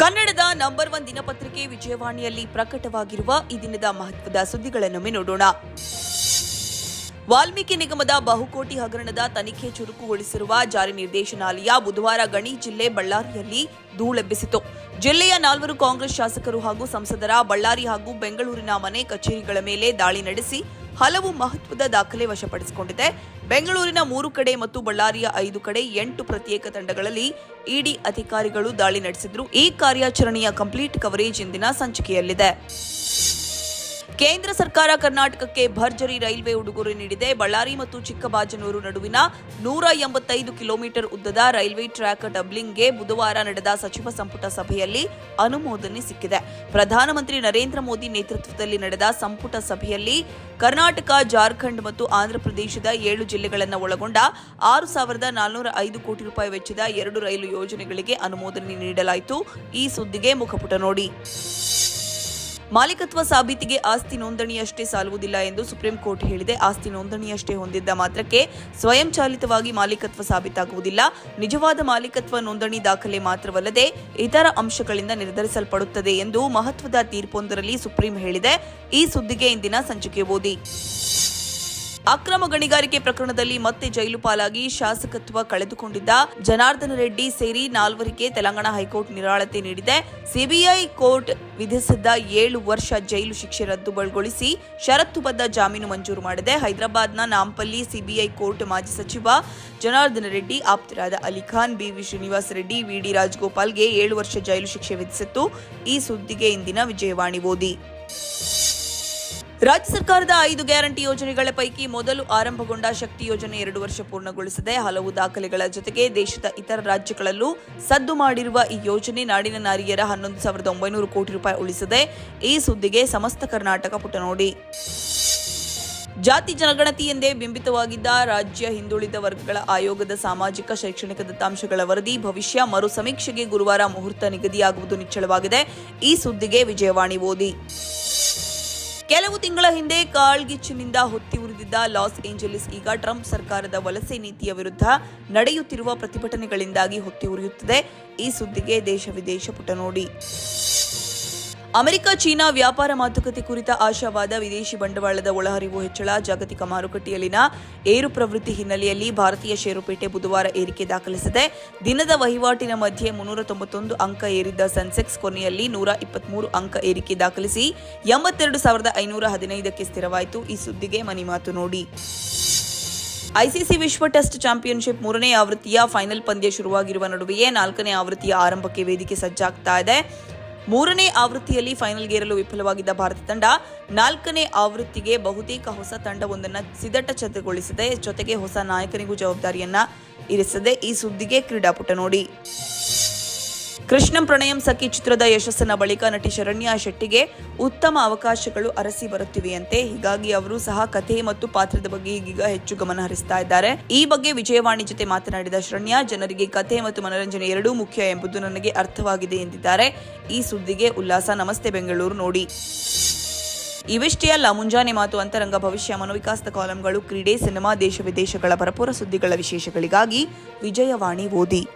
ಕನ್ನಡದ number one ದಿನಪತ್ರಿಕೆ ವಿಜಯವಾಣಿಯಲ್ಲಿ ಪ್ರಕಟವಾಗಿರುವ ಈ ದಿನದ ಮಹತ್ವದ ಸುದ್ದಿಗಳನ್ನೊಮ್ಮೆ ನೋಡೋಣ. ವಾಲ್ಮೀಕಿ ನಿಗಮದ ಬಹುಕೋಟಿ ಹಗರಣದ ತನಿಖೆ ಚುರುಕುಗೊಳಿಸಿರುವ ಜಾರಿ ನಿರ್ದೇಶನಾಲಯ ಬುಧವಾರ ಗಣಿ ಜಿಲ್ಲೆ ಬಳ್ಳಾರಿಯಲ್ಲಿ ಧೂಳೆಬ್ಬಿಸಿತು. ಜಿಲ್ಲೆಯ ನಾಲ್ವರು ಕಾಂಗ್ರೆಸ್ ಶಾಸಕರು ಹಾಗೂ ಸಂಸದರ ಬಳ್ಳಾರಿ ಹಾಗೂ ಬೆಂಗಳೂರಿನ ಮನೆ ಕಚೇರಿಗಳ ಮೇಲೆ ದಾಳಿ ನಡೆಸಿ ಹಲವು ಮಹತ್ವದ ದಾಖಲೆ ವಶಪಡಿಸಿಕೊಂಡಿದೆ. ಬೆಂಗಳೂರಿನ ಮೂರು ಕಡೆ ಮತ್ತು ಬಳ್ಳಾರಿಯ ಐದು ಕಡೆ ಎಂಟು ಪ್ರತ್ಯೇಕ ತಂಡಗಳಲ್ಲಿ ಇಡಿ ಅಧಿಕಾರಿಗಳು ದಾಳಿ ನಡೆಸಿದ್ರು. ಈ ಕಾರ್ಯಾಚರಣೆಯ ಕಂಪ್ಲೀಟ್ ಕವರೇಜ್ ಇಂದಿನ ಸಂಚಿಕೆಯಲ್ಲಿದೆ. ಕೇಂದ್ರ ಸರ್ಕಾರ ಕರ್ನಾಟಕಕ್ಕೆ ಭರ್ಜರಿ ರೈಲ್ವೆ ಉಡುಗೊರೆ ನೀಡಿದೆ. ಬಳ್ಳಾರಿ ಮತ್ತು ಚಿಕ್ಕಬಾಜನೂರು ನಡುವಿನ ನೂರ ಎಂಬತ್ತೈದು ಕಿಲೋಮೀಟರ್ ಉದ್ದದ ರೈಲ್ವೆ ಟ್ರ್ಯಾಕ್ ಡಬ್ಲಿಂಗ್ಗೆ ಬುಧವಾರ ನಡೆದ ಸಚಿವ ಸಂಪುಟ ಸಭೆಯಲ್ಲಿ ಅನುಮೋದನೆ ಸಿಕ್ಕಿದೆ. ಪ್ರಧಾನಮಂತ್ರಿ ನರೇಂದ್ರ ಮೋದಿ ನೇತೃತ್ವದಲ್ಲಿ ನಡೆದ ಸಂಪುಟ ಸಭೆಯಲ್ಲಿ ಕರ್ನಾಟಕ, ಜಾರ್ಖಂಡ್ ಮತ್ತು ಆಂಧ್ರಪ್ರದೇಶದ ಏಳು ಜಿಲ್ಲೆಗಳನ್ನು ಒಳಗೊಂಡ ಆರು ಸಾವಿರದ ನಾಲ್ನೂರ ಐದು ಕೋಟಿ ರೂಪಾಯಿ ವೆಚ್ಚದ ಎರಡು ರೈಲು ಯೋಜನೆಗಳಿಗೆ ಅನುಮೋದನೆ ನೀಡಲಾಯಿತು. ಈ ಸುದ್ದಿಗೆ ಮುಖಪುಟ ನೋಡಿ. ಮಾಲೀಕತ್ವ ಸಾಬೀತಿಗೆ ಆಸ್ತಿ ನೋಂದಣಿಯಷ್ಟೇ ಸಾಲುವುದಿಲ್ಲ ಎಂದು ಸುಪ್ರೀಂ ಕೋರ್ಟ್ ಹೇಳಿದೆ. ಆಸ್ತಿ ನೋಂದಣಿಯಷ್ಟೇ ಹೊಂದಿದ್ದ ಮಾತ್ರಕ್ಕೆ ಸ್ವಯಂಚಾಲಿತವಾಗಿ ಮಾಲೀಕತ್ವ ಸಾಬೀತಾಗುವುದಿಲ್ಲ. ನಿಜವಾದ ಮಾಲೀಕತ್ವ ನೋಂದಣಿ ದಾಖಲೆ ಮಾತ್ರವಲ್ಲದೆ ಇತರ ಅಂಶಗಳಿಂದ ನಿರ್ಧರಿಸಲ್ಪಡುತ್ತದೆ ಎಂದು ಮಹತ್ವದ ತೀರ್ಪೊಂದರಲ್ಲಿ ಸುಪ್ರೀಂ ಹೇಳಿದೆ. ಈ ಸುದ್ದಿಗೆ ಇಂದಿನ ಸಂಚಿಕೆ ಓದಿ. ಅಕ್ರಮ ಗಣಿಗಾರಿಕೆ ಪ್ರಕರಣದಲ್ಲಿ ಮತ್ತೆ ಜೈಲು ಪಾಲಾಗಿ ಶಾಸಕತ್ವ ಕಳೆದುಕೊಂಡಿದ್ದ ಜನಾರ್ದನ ರೆಡ್ಡಿ ಸೇರಿ ನಾಲ್ವರಿಗೆ ತೆಲಂಗಾಣ ಹೈಕೋರ್ಟ್ ನಿರಾಳತೆ ನೀಡಿದೆ. ಸಿಬಿಐ ಕೋರ್ಟ್ ವಿಧಿಸಿದ್ದ ಏಳು ವರ್ಷ ಜೈಲು ಶಿಕ್ಷೆ ರದ್ದುಗೊಳಿಸಿ ಷರತ್ತುಬದ್ಧ ಜಾಮೀನು ಮಂಜೂರು ಮಾಡಿದೆ. ಹೈದರಾಬಾದ್ನ ನಾಂಪಲ್ಲಿ ಸಿಬಿಐ ಕೋರ್ಟ್ ಮಾಜಿ ಸಚಿವ ಜನಾರ್ದನ ರೆಡ್ಡಿ, ಆಪ್ತರಾದ ಅಲಿಖಾನ್ ಬಿವಿ ಶ್ರೀನಿವಾಸ್ ರೆಡ್ಡಿ ವಿಡಿ ರಾಜಗೋಪಾಲ್ಗೆ ಏಳು ವರ್ಷ ಜೈಲು ಶಿಕ್ಷೆ ವಿಧಿಸಿತ್ತು. ಈ ಸುದ್ದಿಗೆ ಇಂದಿನ ವಿಜಯವಾಣಿ ಓದಿ. ರಾಜ್ಯ ಸರ್ಕಾರದ ಐದು ಗ್ಯಾರಂಟಿ ಯೋಜನೆಗಳ ಪೈಕಿ ಮೊದಲು ಆರಂಭಗೊಂಡ ಶಕ್ತಿ ಯೋಜನೆ ಎರಡು ವರ್ಷ ಪೂರ್ಣಗೊಳಿಸಿದೆ ಹಲವು ದಾಖಲೆಗಳ ಜೊತೆಗೆ ದೇಶದ ಇತರ ರಾಜ್ಯಗಳಲ್ಲೂ ಸದ್ದು ಮಾಡಿರುವ ಈ ಯೋಜನೆ ನಾಡಿನ ನಾರಿಯರ ಹನ್ನೊಂದು ಸಾವಿರದ ಒಂಬೈನೂರು ಕೋಟಿ ರೂಪಾಯಿ ಉಳಿಸಿದೆ ಈ ಸುದ್ದಿಗೆ ಸಮಸ್ತ ಕರ್ನಾಟಕ ಪುಟ ನೋಡಿ. ಜಾತಿ ಜನಗಣತಿ ಎಂದೇ ಬಿಂಬಿತವಾಗಿದ್ದ ರಾಜ್ಯ ಹಿಂದುಳಿದ ವರ್ಗಗಳ ಆಯೋಗದ ಸಾಮಾಜಿಕ ಶೈಕ್ಷಣಿಕ ದತ್ತಾಂಶಗಳ ವರದಿ ಭವಿಷ್ಯ ಮರು ಸಮೀಕ್ಷೆಗೆ ಗುರುವಾರ ಮುಹೂರ್ತ ನಿಗದಿಯಾಗುವುದು ನಿಚ್ಚಳವಾಗಿದೆ. ಈ ಸುದ್ದಿಗೆ ವಿಜಯವಾಣಿ ಓದಿ. ಕೆಲವು ತಿಂಗಳ ಹಿಂದೆ ಕಾಳ್ಗಿಚ್ಚಿನಿಂದ ಹೊತ್ತಿ ಉರಿದಿದ್ದ ಲಾಸ್ ಏಂಜಲೀಸ್ ಈಗ ಟ್ರಂಪ್ ಸರ್ಕಾರದ ವಲಸೆ ನೀತಿಯ ವಿರುದ್ಧ ನಡೆಯುತ್ತಿರುವ ಪ್ರತಿಭಟನೆಗಳಿಂದಾಗಿ ಹೊತ್ತಿ ಉರಿಯುತ್ತದೆ. ಈ ಸುದ್ದಿಗೆ ದೇಶ ವಿದೇಶ ಪುಟ ನೋಡಿ. ಅಮೆರಿಕ, ಚೀನಾ ವ್ಯಾಪಾರ ಮಾತುಕತೆ ಕುರಿತ ಆಶಾವಾದ ವಿದೇಶಿ ಬಂಡವಾಳದ ಒಳಹರಿವು ಹೆಚ್ಚಳ, ಜಾಗತಿಕ ಮಾರುಕಟ್ಟೆಯಲ್ಲಿನ ಏರು ಪ್ರವೃತ್ತಿ ಹಿನ್ನೆಲೆಯಲ್ಲಿ ಭಾರತೀಯ ಷೇರುಪೇಟೆ ಬುಧವಾರ ಏರಿಕೆ ದಾಖಲಿಸಿದೆ. ದಿನದ ವಹಿವಾಟಿನ ಮಧ್ಯೆ ಮುನ್ನೂರ ತೊಂಬತ್ತೊಂದು ಅಂಕ ಏರಿದ್ದ ಸೆನ್ಸೆಕ್ಸ್ ಕೊನೆಯಲ್ಲಿ ನೂರ ಇಪ್ಪತ್ಮೂರು ಅಂಕ ಏರಿಕೆ ದಾಖಲಿಸಿ ಎಂಬತ್ತೆರಡು ಸಾವಿರದ ಐನೂರ ಹದಿನೈದಕ್ಕೆ ಸ್ಥಿರವಾಯಿತು. ಈ ಸುದ್ದಿಗೆ ಮನಿಮಾತು ನೋಡಿ. ಐಸಿಸಿ ವಿಶ್ವ ಟೆಸ್ಟ್ ಚಾಂಪಿಯನ್ಶಿಪ್ ಮೂರನೇ ಆವೃತ್ತಿಯ ಫೈನಲ್ ಪಂದ್ಯ ಶುರುವಾಗಿರುವ ನಡುವೆಯೇ ನಾಲ್ಕನೇ ಆವೃತ್ತಿಯ ಆರಂಭಕ್ಕೆ ವೇದಿಕೆ ಸಜ್ಜಾಗ್ತಾ ಇದೆ. ಮೂರನೇ ಆವೃತ್ತಿಯಲ್ಲಿ ಫೈನಲ್ ಗೇರಲು ವಿಫಲವಾಗಿದ್ದ ಭಾರತ ತಂಡ ನಾಲ್ಕನೇ ಆವೃತ್ತಿಗೆ ಬಹುತೇಕ ಹೊಸ ತಂಡವೊಂದನ್ನು ಸಿದ್ಧಟಚತೆಗೊಳಿಸಿದೆ ಜೊತೆಗೆ ಹೊಸ ನಾಯಕನಿಗೂ ಜವಾಬ್ದಾರಿಯನ್ನ ಇರಿಸದೆ. ಈ ಸುದ್ದಿಗೆ ಕ್ರೀಡಾಪುಟ ನೋಡಿ. ಕೃಷ್ಣಂ ಪ್ರಣಯಂ ಸಖಿ ಚಿತ್ರದ ಯಶಸ್ಸಿನ ಬಳಿಕ ನಟಿ ಶರಣ್ಯ ಶೆಟ್ಟಿಗೆ ಉತ್ತಮ ಅವಕಾಶಗಳು ಅರಸಿ ಬರುತ್ತಿವೆಯಂತೆ. ಹೀಗಾಗಿ ಅವರು ಸಹ ಕಥೆ ಮತ್ತು ಪಾತ್ರದ ಬಗ್ಗೆ ಈಗೀಗ ಹೆಚ್ಚು ಗಮನ ಹರಿಸ್ತಾ ಇದ್ದಾರೆ. ಈ ಬಗ್ಗೆ ವಿಜಯವಾಣಿ ಜೊತೆ ಮಾತನಾಡಿದ ಶರಣ್ಯ, ಜನರಿಗೆ ಕಥೆ ಮತ್ತು ಮನರಂಜನೆ ಎರಡೂ ಮುಖ್ಯ ಎಂಬುದು ನನಗೆ ಅರ್ಥವಾಗಿದೆ ಎಂದಿದ್ದಾರೆ. ಈ ಸುದ್ದಿಗೆ ಉಲ್ಲಾಸ. ನಮಸ್ತೆ ಬೆಂಗಳೂರು, ನೋಡಿ. ಇವಿಷ್ಟೇ ಅಲ್ಲ ಮುಂಜಾನೆ ಮಾತು, ಅಂತರಂಗ ಭವಿಷ್ಯ, ಮನೋವಿಕಾಸದ ಕಾಲಂಗಳು, ಕ್ರೀಡೆ, ಸಿನಿಮಾ, ದೇಶ ವಿದೇಶಗಳ ಭರಪೂರ ಸುದ್ದಿಗಳ ವಿಶೇಷಗಳಿಗಾಗಿ ವಿಜಯವಾಣಿ ಓದಿ.